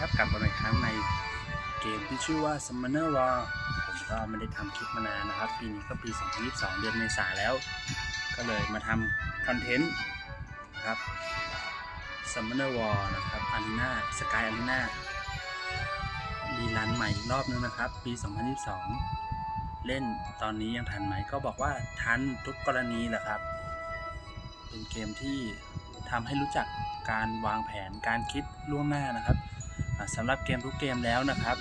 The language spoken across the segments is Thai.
ครับกลับมาอีกครั้งในเกมที่ชื่อว่า Summoner War ผมก็ไม่ได้ทำคลิปมานานนะครับ ปีนี้ก็ปี 2022 เดือนเมษาแล้ว ก็เลยมาทำคอนเทนต์นะครับ Summoner War นะครับ Arena Sky Arena รีรันใหม่อีกรอบนึงนะครับ ปี 2022 เล่นตอนนี้ยังทันไหมก็บอกว่าทันทุกกรณีแหละครับ เป็นเกมที่ทำให้รู้จักการวางแผนการคิดล่วงหน้านะครับ สำหรับเกมทุกเกมแล้วนะครับ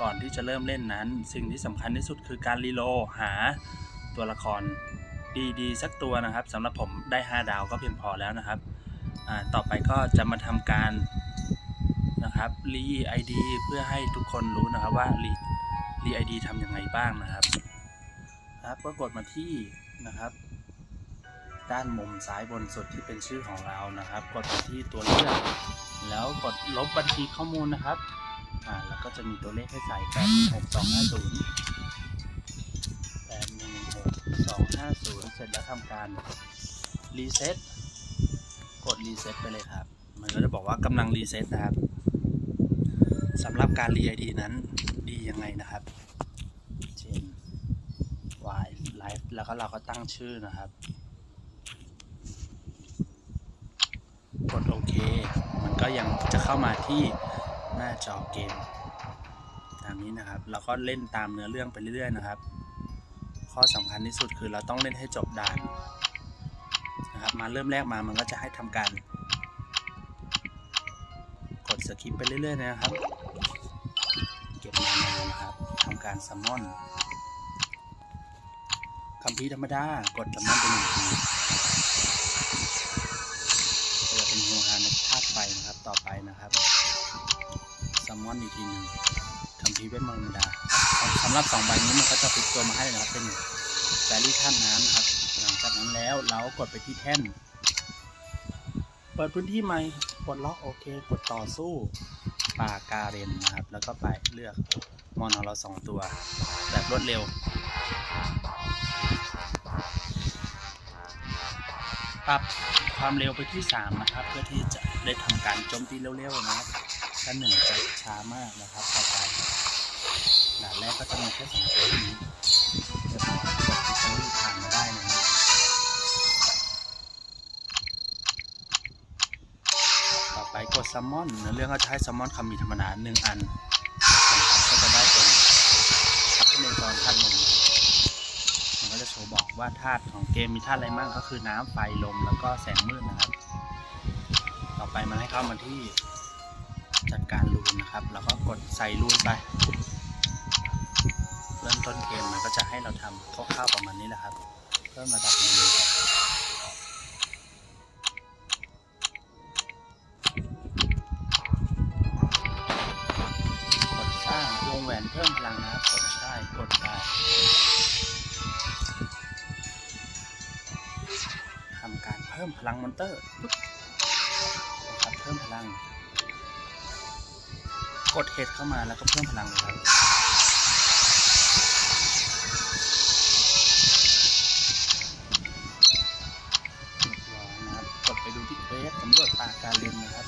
ก่อนที่จะเริ่มเล่นนั้น สิ่งที่สำคัญที่สุดคือการรีโลหาตัวละครดีๆ สักตัวนะครับสำหรับผมได้ 5 ดาวก็เพียงพอแล้วนะครับ ต่อไปก็จะมาทำการนะครับรีไอดีเพื่อให้ทุกคนรู้นะครับว่ารีรีไอดีทำยังไงบ้างนะครับครับก็กดมาที่นะครับ ด้านมุมซ้ายบนสุดที่เป็นชื่อของเรานะครับ กดไปที่ตัวเลือก แล้วกดลบบัญชีข้อมูลนะครับอ่าแล้วก็จะมีตัวเลขให้ใส่8 1 6 2 5 0 8 1 6 2 5 0เสร็จแล้วทำการรีเซ็ตกดรีเซ็ตไปเลยครับ มันก็จะบอกว่ากำลังรีเซ็ตนะครับสำหรับการรีไอดีนั้นดียังไงนะครับ เช่น y live แล้วก็เราก็ตั้งชื่อนะครับ กดโอเค มันก็ยังจะเข้ามาที่หน้าจอเกม ตามนี้นะครับ เราก็เล่นตามเนื้อเรื่องไปเรื่อยๆนะครับ ข้อสำคัญที่สุดคือเราต้องเล่นให้จบด่านนะครับ มาเริ่มแรกมามันก็จะให้ทำการ กดสคิปไปเรื่อยๆนะครับ เก็บมานานะครับทำการซัมมอนคัมภีธรรมดากดซัมมอนไปหนึ่งที จะเป็นโฮฮาในธาตุ ไฟนะครับต่อไปนะครับซัมมอนอีกทีหนึ่งคำพีเวทมนต์ธรรมดาสำหรับสองใบนี้มันก็จะติดตัวมาให้นะครับเป็นแบรี่ธาน้ำนะครับ หลังจากนั้นแล้วเรากดไปที่แท่น เปิดพื้นที่ใหม่กดล็อกโอเค กดต่อสู้ป่าการนนะครับ แล้วก็ไปเลือกมอนของเราสองตัว แบบรวดเร็วปรับ ความเร็วไปที่ 3 นะครับ เพื่อที่จะได้ทำการโจมตีเร็วๆนะครับถ้าหนึ่งจะช้ามากนะครับต่อไปด่านแรกก็จะมีแค่สองตัวนี้เรียบร้อยกดที่จะรีบผ่านมาได้นะครับต่อไปกดซัมมอนเนื้อเรื่องก็จะให้ซัมมอนคำมีธรรมดาหนึ่งอันก็จะได้เป็นทัพในตอนท่านลม มัน ก็จะโชว์บอกว่าธาตุของเกมมีธาตุอะไรบ้างก็คือน้ำไฟลมแล้วก็แสงมืดนะครับ ต่อไปมันให้เข้ามาที่จัดการรูนนะครับ แล้วก็กดใส่รูนไป เริ่มต้นเกมมันก็จะให้เราทำคร่าวๆประมาณนี้แหละครับ เพิ่มระดับรูนกดสร้างวงแหวนเพิ่มพลังนะครับ ลังมอนเตอร์ครับเพิ่มพลัง กดเฮดเข้ามาแล้วก็เพิ่มพลังเลยครับกดไปดูที่เควสสำรวจป่าการเล่นนะครับ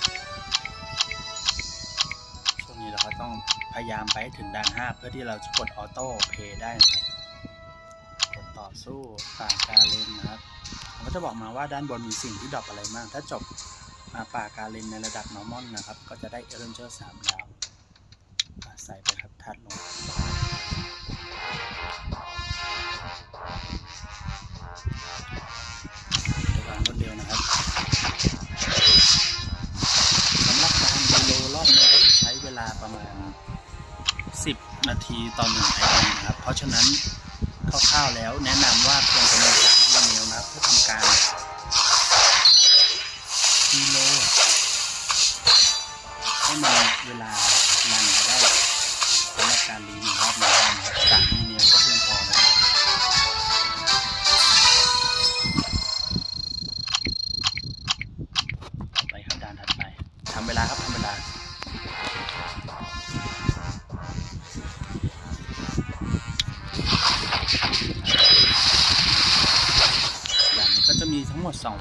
ช่วงนี้เราก็ต้องพยายามไปถึงด่าน 5 เพื่อที่เราจะกดออโต้เพย์ได้นะครับ ต่อสู้ป่าการเลนนะครับมันก็จะบอกมาว่าด้านบนมีสิ่งที่ดรอปอะไรบ้างถ้าจบมาป่าการเลนในระดับ normal นะครับ ก็จะได้เอเรนเจอร์สามดาว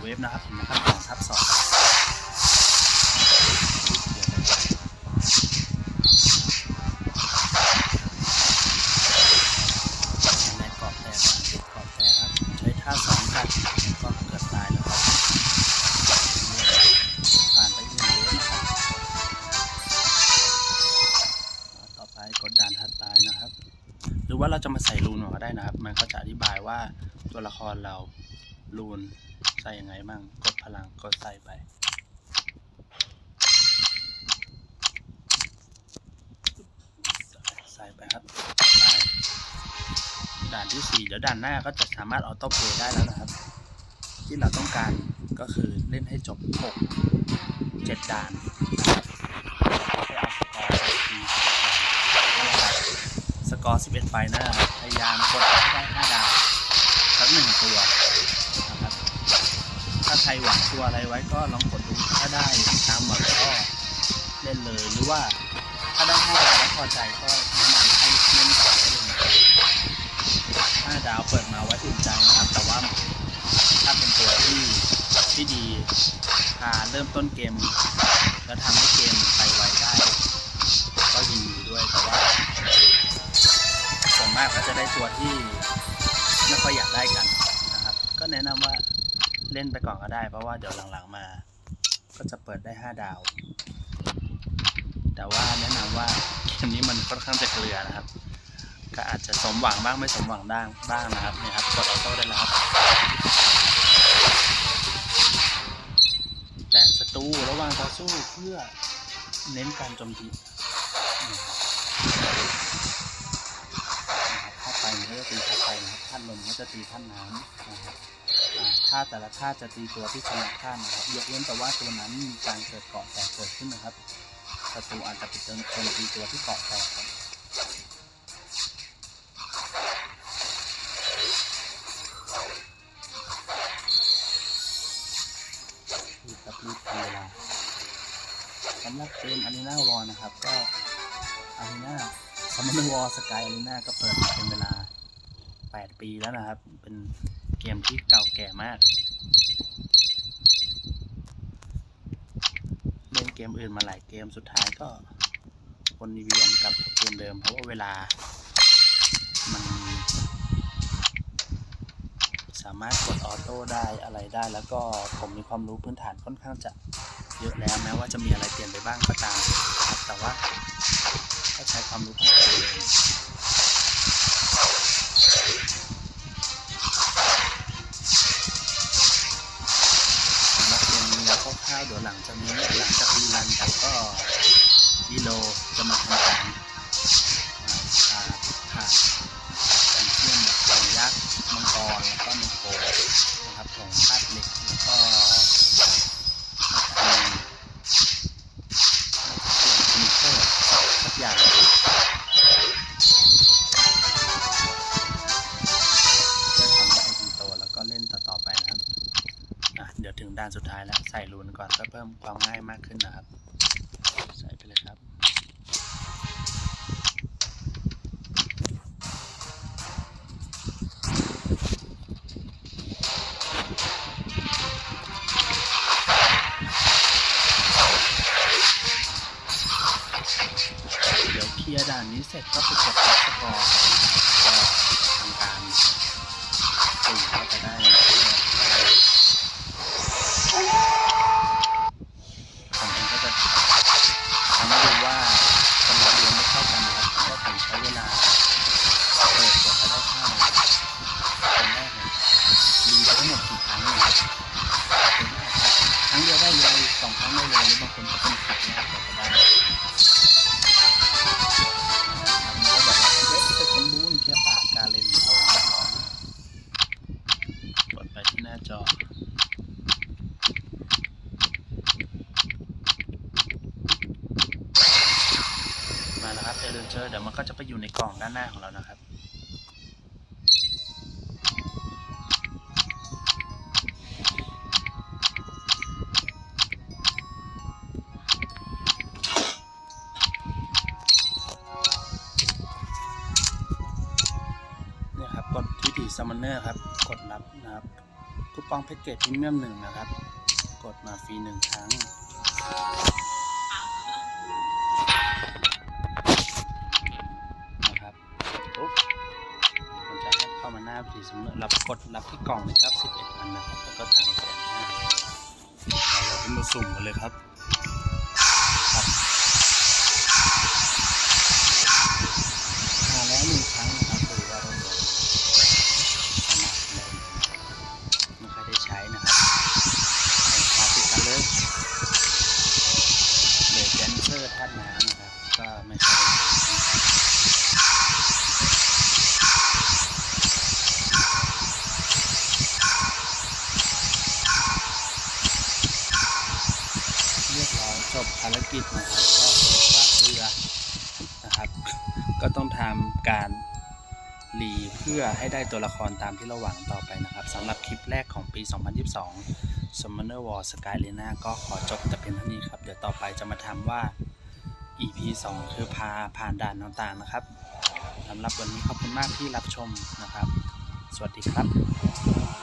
เวฟนะครับนะครับสองทับสองถ้าสองกัดก็เกือตายแล้วครับผ่านไปหนึ่งเวฟนะครับต่อไปกดด่านถัดไปนะครับ หรือว่าเราจะมาใส่รูนก็ได้นะครับ มันก็จะอธิบายว่าตัวละครเรารูน ใส่ยังไงบ้างกดพลังกดใส่ไปใส่ไปครับไปด่านที่สี่เดี๋ยวด่านหน้าก็จะสามารถออโต้เพลย์ได้แล้วนะครับ ที่เราต้องการก็คือเล่นให้จบ6 7ด่านนะครับให้เอาสกอร์สกอร์11ไปนะครับพยายามกดให้ได้5ดาวสักหนึ่งตัว รหวังตัวอะไรไว้ก็ลองกดดูถ้าได้ตามหวังก็เล่นเลยหรือว่าถ้าได้5ดาวแล้วพอใจก็แนะนำให้เล่นต่อได้เลยนะครับ5ดาวเปิดมาไว้อุ่นใจนะครับ แต่ว่าถ้าเป็นตัวที่ที่ดีพาเริ่มต้นเกม แล้วทำให้เกมไปไวได้ก็ยินดีด้วยแต่ว่าส่วนมากก็จะได้ตัวที่ไม่ค่อยอยากได้กันนะครับ ก็แนะนำว่า เล่นไปก่อนก็ได้ เพราะว่าเดี๋ยวหลังๆมา ก็จะเปิดได้ 5 ดาว แต่ว่าแนะนำว่าเกมนี้มันค่อนข้างจะเกลือนะครับ ก็อาจจะสมหวังบ้างไม่สมหวังบ้างบ้างนะครับนี่ครับกดออโต้ได้แล้วแตะศัตรูระหว่างต่อสู้เพื่อเน้นการโจมตีถ้าไปมันก็จะตีท่าไปนะครับท่านลมก็จะตีท่านน้ำนะครับ อ่าท่าแต่ละท่าจะตีตัวที่ชนะท่านนะครับยกเว้นแต่ว่าตัวนั้นมีการเกิดเกาะแตกเกิดขึ้นนะครับศัตรูอาจจะไปโจมตีตัวที่เกาะแตกครับรีบครับรีบทำเวลาสำหรับเกมอารีนาวอลนะครับ ก็อารีนาซัมมอนวอลสกายอารีนาก็เปิดเป็นเวลา 8 ปีแล้วนะครับเป็น เกมที่เก่าแก่มาก เล่นเกมอื่นมาหลายเกมสุดท้ายก็วนเวียนกับเกมเดิมเพราะว่าเวลา มัน สามารถกดออโต้ได้อะไรได้ แล้วก็ผมมีความรู้พื้นฐานค่อนข้างจะเยอะแล้วแม้ว่าจะมีอะไรเปลี่ยนไปบ้างก็ตามแต่ว่าก็ใช้ความรู้พื้นฐานเลย หลังจากนี้หลังจากรีรันไปก็วิโลจะมาทำการอ่าผ่าการเชื่อมของยักษ์มังกรแล้วก็มังโกนะครับของธาตุเหล็กแล้วก็มีฟินิเชอร์สักอย่างเพื่อทำให้ไอดีโตแล้วก็เล่นต่อไปนะครับ เดี๋ยวถึงด้านสุดท้ายแล้ว ใส่รูน ก่อนก็เพิ่มความง่ายมากขึ้นนะครับ ใส่ไปเลยครับ เดี๋ยวเคลียร์ด่านนี้เสร็จก็ไป เดี๋ยวมันก็จะไปอยู่ในกล่องด้านหน้าของเรานะครับ เนี่ยครับ กดวิธีซัมมอนเนอร์ครับ กดรับนะครับคูปองแพ็กเกจพรีเมียมหนึ่งนะครับ กดมาฟรีหนึ่งครั้งามาหน้าวิธีซัมมอนเนอร์รับกดรับที่กล่องเลยครับ 11อันนะครับ แล้วก็ตังค์แสนห้าเราจะมาสุ่มกันเลยครับ็ต้องทำการรีเพื่อให้ได้ตัวละครตามที่เราหวังต่อไปนะครับสำหรับคลิปแรกของปี 2022 Summoner War Sky l e n a ก็ขอจบแต่เพียงเท่านี้ครับ เดี๋ยวต่อไปจะมาทำว่า EP 2 คือพาผ่านด่านต่างๆนะครับสำหรับวันนี้ขอบคุณมากที่รับชมนะครับ สวัสดีครับ